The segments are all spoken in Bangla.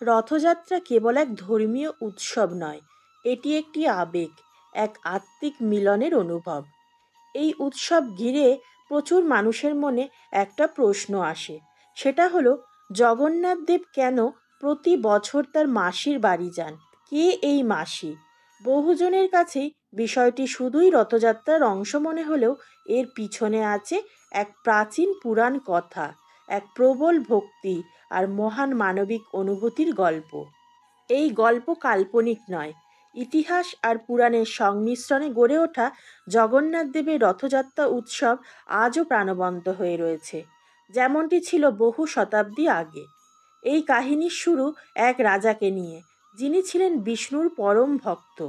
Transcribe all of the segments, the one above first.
রথযাত্রা কেবল এক ধর্মীয় উৎসব নয়, এটি একটি আবেগ, এক আত্মিক মিলনের অনুভব। এই উৎসব ঘিরে প্রচুর মানুষের মনে একটা প্রশ্ন আসে, সেটা হলো, জগন্নাথ দেব কেন প্রতি বছর তার মাসির বাড়ি যান? কে এই মাসি? বহুজনের কাছেই বিষয়টি শুধুই রথযাত্রার অংশ মনে হলেও এর পিছনে আছে এক প্রাচীন পুরাণ কথা, এক প্রবল ভক্তি আর মহান মানবিক অনুভূতির গল্প। এই গল্প কাল্পনিক নয়। ইতিহাস আর পুরাণের সংমিশ্রণে গড়ে ওঠা জগন্নাথ দেবের রথযাত্রা উৎসব আজও প্রাণবন্ত হয়ে রয়েছে। যেমনটি ছিল বহু শতাব্দী আগে। এই কাহিনীর শুরু এক রাজাকে নিয়ে, যিনি ছিলেন বিষ্ণুর পরম ভক্ত।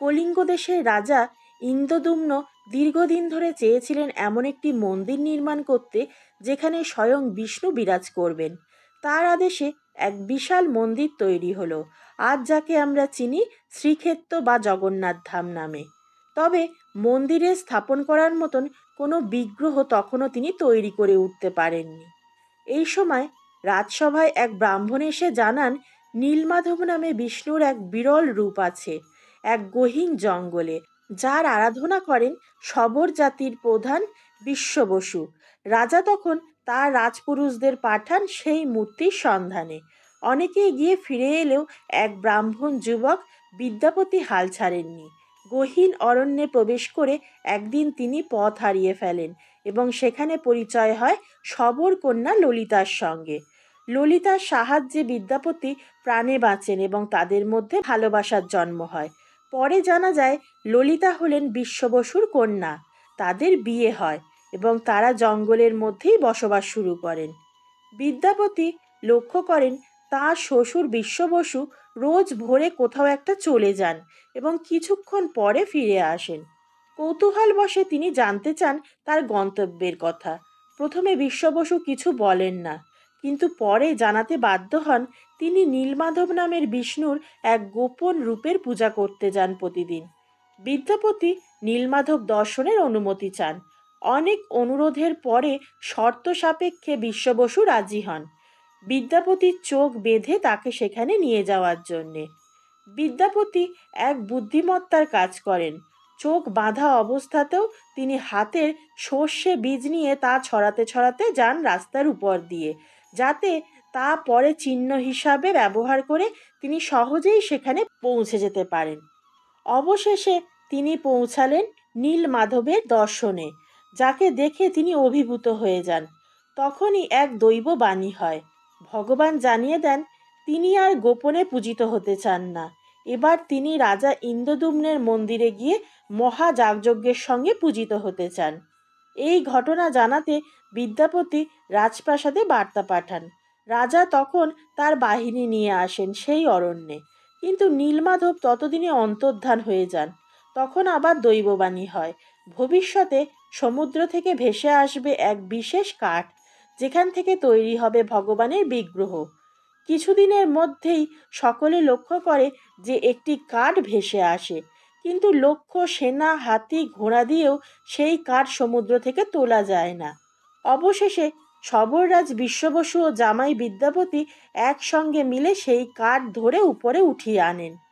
কলিঙ্গ দেশের রাজা ইন্দ্রদুম্ন দীর্ঘদিন ধরে চেয়েছিলেন এমন একটি মন্দির নির্মাণ করতে, যেখানে স্বয়ং বিষ্ণু বিরাজ করবেন। তার আদেশে এক বিশাল মন্দির তৈরি হলো। আজ যাকে আমরা চিনি শ্রীক্ষেত্র বা জগন্নাথ ধাম নামে। তবে মন্দিরে স্থাপন করার মতন কোনো বিগ্রহ তখনও তিনি তৈরি করে উঠতে পারেননি। এই সময় রাজসভায় এক ব্রাহ্মণ এসে জানান, নীলমাধব নামে বিষ্ণুর এক বিরল রূপ আছে, এক গহীন জঙ্গলে। যার আরাধনা করেন শবর জাতির প্রধান বিশ্ববসু। রাজা তখন তার রাজপুরুষদের পাঠান সেই মূর্তির সন্ধানে। অনেকে গিয়ে ফিরে এলেও এক ব্রাহ্মণ যুবক বিদ্যাপতি হাল ছাড়েননি। গহীন অরণ্যে প্রবেশ করে একদিন তিনি পথ হারিয়ে ফেলেন এবং সেখানে পরিচয় হয় সবর কন্যা ললিতার সঙ্গে। ললিতার সাহায্যে বিদ্যাপতি প্রাণে বাঁচেন এবং তাদের মধ্যে ভালোবাসার জন্ম হয়। পরে জানা যায় ললিতা হলেন বিশ্ববসুর কন্যা। তাদের বিয়ে হয়। এবং তারা জঙ্গলের মধ্যেই বসবাস শুরু করেন। বিদ্যাপতি লক্ষ্য করেন, তাঁর শ্বশুর বিশ্ববসু রোজ ভোরে কোথাও একটা চলে যান এবং কিছুক্ষণ পরে ফিরে আসেন। কৌতূহল বসে তিনি জানতে চান তার গন্তব্যের কথা। প্রথমে বিশ্ববসু কিছু বলেন না, কিন্তু পরে জানাতে বাধ্য হন তিনি নীলমাধব নামের বিষ্ণুর এক গোপন রূপের পূজা করতে যান প্রতিদিন। বিদ্যাপতি নীলমাধব দর্শনের অনুমতি চান অনেক অনুরোধের পরে শর্ত সাপেক্ষে বিশ্ববসু রাজি হন। বিদ্যাপতির চোখ বেঁধে তাকে সেখানে নিয়ে যাওয়ার জন্যে। বিদ্যাপতি এক বুদ্ধিমত্তার কাজ করেন। চোখ বাঁধা অবস্থাতেও তিনি হাতের সর্ষে বীজ নিয়ে তা ছড়াতে ছড়াতে যান রাস্তার উপর দিয়ে, যাতে তা পরে চিহ্ন হিসাবে ব্যবহার করে তিনি সহজেই সেখানে পৌঁছে যেতে পারেন। অবশেষে তিনি পৌঁছালেন নীল মাধবের দর্শনে। যাকে দেখে তিনি অভিভূত হয়ে যান। তখনই এক দৈব বাণী হয়। ভগবান জানিয়ে দেন, তিনি আর গোপনে পূজিত হতে চান না। এবার তিনি রাজা ইন্দ্রদুম্নের মন্দিরে গিয়ে মহা যাগযজ্ঞের সঙ্গে পূজিত হতে চান। এই ঘটনা জানাতে বিদ্যাপতি রাজপ্রাসাদে বার্তা পাঠান। রাজা তখন তার বাহিনী নিয়ে আসেন সেই অরণ্যে। কিন্তু নীলমাধব ততদিনে অন্তর্ধান হয়ে যান। তখন আবার দৈববাণী হয়। ভবিষ্যতে সমুদ্র থেকে ভেসে আসবে এক বিশেষ কাঠ, যেখান থেকে তৈরি হবে ভগবানের বিগ্রহ। কিছুদিনের মধ্যেই সকলে লক্ষ্য করে যে একটি কাঠ ভেসে আসে, কিন্তু লক্ষ্য, সেনা, হাতি, ঘোড়া দিয়েও সেই কাঠ সমুদ্র থেকে তোলা যায় না। অবশেষে সবররাজ বিশ্ববসু ও জামাই বিদ্যাপতি একসঙ্গে মিলে সেই কাঠ ধরে উপরে উঠিয়ে আনেন।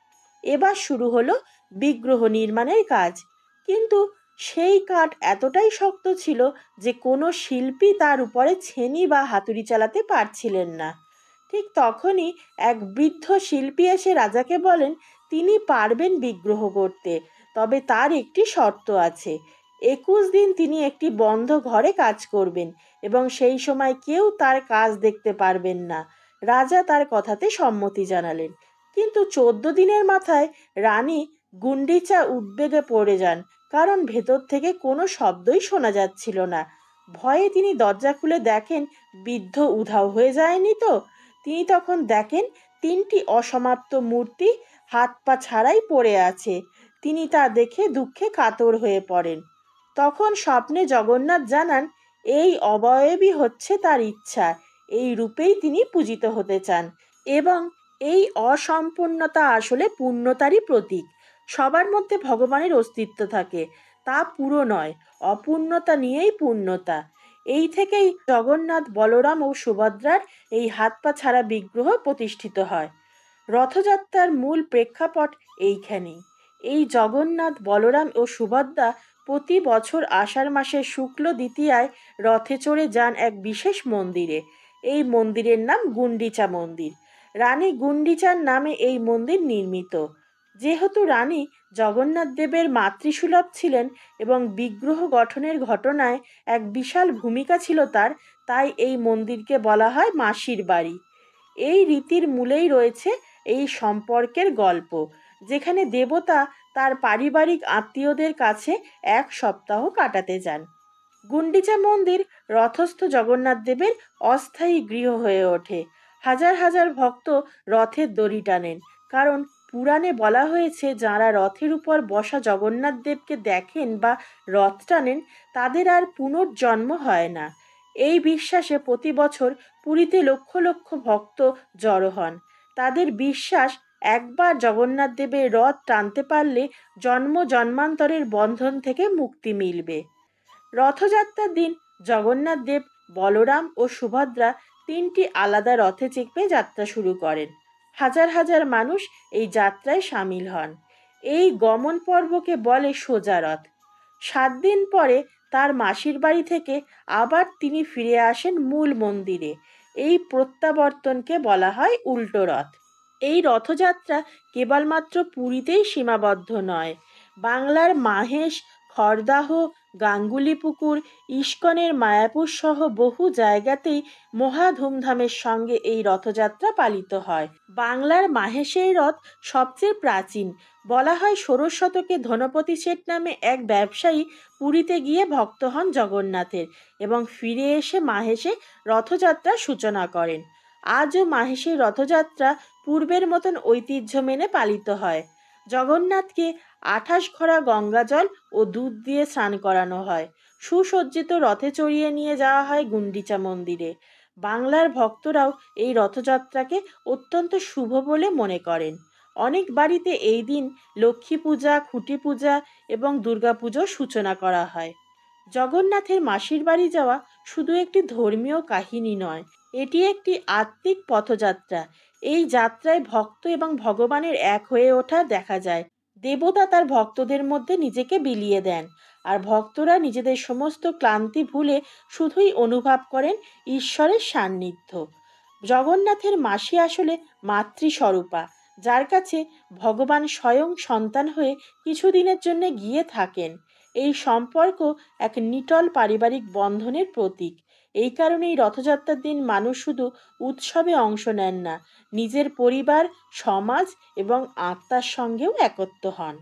এবার শুরু হলো বিগ্রহ নির্মাণের কাজ। কিন্তু সেই কাঠ এতটাই শক্ত ছিল যে কোনো শিল্পী তার উপরে ছেনি বা হাতুড়ি চালাতে পারছিলেন না। ঠিক তখনই এক বৃদ্ধ শিল্পী এসে রাজাকে বলেন, তিনি পারবেন বিগ্রহ করতে, তবে তার একটি শর্ত আছে। একুশ দিন তিনি একটি বন্ধ ঘরে কাজ করবেন এবং সেই সময় কেউ তার কাজ দেখতে পারবেন না। রাজা তার কথাতে সম্মতি জানালেন। কিন্তু চোদ্দ দিনের মাথায় রানী গুন্ডিচা উদ্বেগে পড়ে যান, কারণ ভেতর থেকে কোনো শব্দই শোনা যাচ্ছিল না। ভয়ে তিনি দরজা খুলে দেখেন বৃদ্ধ উধাও হয়ে যায়নি তো। তিনি তখন দেখেন তিনটি অসমাপ্ত মূর্তি হাত পা ছাড়াই পড়ে আছে। তিনি তা দেখে দুঃখে কাতর হয়ে পড়েন। তখন স্বপ্নে জগন্নাথ জানান, এই অবয়বই হচ্ছে তার ইচ্ছা। এই রূপেই তিনি পূজিত হতে চান। এবং এই অসম্পূর্ণতা আসলে পূর্ণতারই প্রতীক। সবার মধ্যে ভগবানের অস্তিত্ব থাকে, তা পুরো নয়, অপূর্ণতা নিয়েই পূর্ণতা। এই থেকেই জগন্নাথ বলরাম ও সুভদ্রার এই হাত পা ছাড়া বিগ্রহ প্রতিষ্ঠিত হয়। রথযাত্রার মূল প্রেক্ষাপট এইখানেই। এই জগন্নাথ, বলরাম ও সুভদ্রা প্রতি বছর আষাঢ় মাসের শুক্ল দ্বিতীয়ায় রথে চড়ে যান এক বিশেষ মন্দিরে। এই মন্দিরের নাম গুন্ডিচা মন্দির। রানী গুন্ডিচার নামে এই মন্দির নির্মিত। যেহেতু রানী জগন্নাথ দেবের মাতৃসুলভ ছিলেন এবং বিগ্রহ গঠনের ঘটনায় এক বিশাল ভূমিকা ছিল তার, তাই এই মন্দিরকে বলা হয় মাসির বাড়ি। এই রীতির মূলেই রয়েছে এই সম্পর্কের গল্প, যেখানে দেবতা তার পারিবারিক আত্মীয়দের কাছে এক সপ্তাহ কাটাতে যান। গুন্ডিচা মন্দির রথস্থ জগন্নাথ দেবের অস্থায়ী গৃহ হয়ে ওঠে। হাজার হাজার ভক্ত রথের দড়ি টানেন। কারণ পুরাণে বলা হয়েছে, যারা রথের উপর বসা জগন্নাথ দেবকে দেখেন বা রথ টানেন, তাদের আর পুনর্জন্ম হয় না। এই বিশ্বাসে প্রতি বছর পুরীতে লক্ষ লক্ষ ভক্ত জড়ো হন। তাদের বিশ্বাস, একবার জগন্নাথ দেবের রথ টানতে পারলে জন্ম জন্মান্তরের বন্ধন থেকে মুক্তি মিলবে। রথযাত্রার দিন জগন্নাথ দেব, বলরাম ও সুভদ্রা তিনটি আলাদা রথে চেপে যাত্রা শুরু করেন। হাজার হাজার মানুষ এই যাত্রায় সামিল হন। এই গমন পর্বকে বলে সোজা রথ। সাত দিন পরে তার মাসির বাড়ি থেকে আবার তিনি ফিরে আসেন মূল মন্দিরে। এই প্রত্যাবর্তনকে বলা হয় উল্টো রথ। এই রথযাত্রা কেবলমাত্র পুরীতেই সীমাবদ্ধ নয়। বাংলার মাহেশ খড়দাহ, গাঙ্গুলিপুকুর, ইস্কনের মায়াপুর সহ বহু জায়গাতেই মহা ধুমধামের সঙ্গে এই রথযাত্রা পালিত হয়। বাংলার মাহেশের রথ সবচেয়ে প্রাচীন। বলা হয় ষোড়শ শতকে ধনপতি শেঠ নামে এক ব্যবসায়ী পুরীতে গিয়ে ভক্ত হন জগন্নাথের এবং ফিরে এসে মাহেশে রথযাত্রার সূচনা করেন। আজও মাহেশের রথযাত্রা পূর্বের মতন ঐতিহ্য মেনে পালিত হয়। জগন্নাথকে আঠাশ ঘড়া গঙ্গাজল ও দুধ দিয়ে স্নান করানো হয়। সুসজ্জিত রথে চড়িয়ে নিয়ে যাওয়া হয় গুন্ডিচা মন্দিরে। বাংলার ভক্তরাও এই রথযাত্রাকে অত্যন্ত শুভ বলে মনে করেন। অনেক বাড়িতে এই দিন লক্ষ্মী পূজা, খুঁটি পূজা এবং দুর্গাপুজোর সূচনা করা হয়। জগন্নাথের মাসির বাড়ি যাওয়া শুধু একটি ধর্মীয় কাহিনী নয়, এটি একটি আত্মিক পথযাত্রা। এই যাত্রায় ভক্ত এবং ভগবানের এক হয়ে ওঠা দেখা যায়। দেবতা তার ভক্তদের মধ্যে নিজেকে বিলিয়ে দেন। আর ভক্তরা নিজেদের সমস্ত ক্লান্তি ভুলে শুধুই অনুভব করেন ঈশ্বরের সান্নিধ্য। জগন্নাথের মাসি আসলে মাতৃস্বরূপা, যার কাছে ভগবান স্বয়ং সন্তান হয়ে কিছুদিনের জন্য গিয়ে থাকেন। এই সম্পর্ক এক নিটল পারিবারিক বন্ধনের প্রতীক। এই কারণেই রথযাত্রার দিন মানুষ শুধু উৎসবে অংশ নেন না, নিজের পরিবার, সমাজ এবং আত্মার সঙ্গেও একত্র হন।